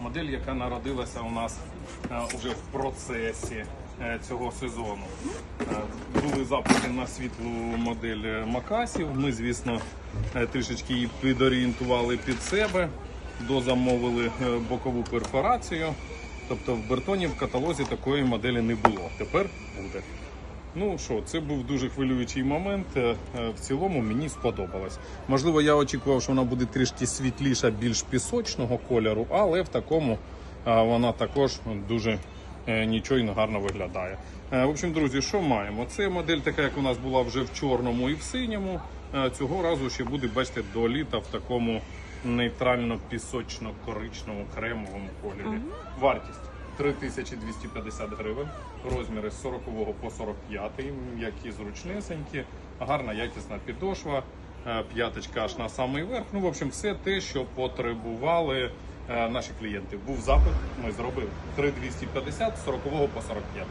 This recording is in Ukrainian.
Модель, яка народилася у нас е, уже в процесі е, цього сезону. Е, Були запити на світлу модель е, Макасів. Ми, звісно, е, трішечки її підорієнтували під себе, дозамовили е, бокову перфорацію. Тобто в Бертоні в каталозі такої моделі не було. Тепер буде. Ну що, це був дуже хвилюючий момент. Е, е, В цілому мені сподобалось. Можливо, я очікував, що вона буде трішки світліша, більш пісочного кольору, але в такому е, вона також дуже нічого і гарно виглядає. В общем, друзі, що маємо? Це модель така, як у нас була вже в чорному і в синьому. Цього разу ще буде, бачите, до літа в такому нейтрально-пісочно-коричневому кремовому кольорі. Вартість 3250 гривень, розміри з 40 по 45, м'які зручнесенькі, гарна якісна підошва, е, п'яточка аж на самий верх. Ну, в общем, все те, що потребували е, наші клієнти. Був запит, ми зробили 3250 з 40 по 45.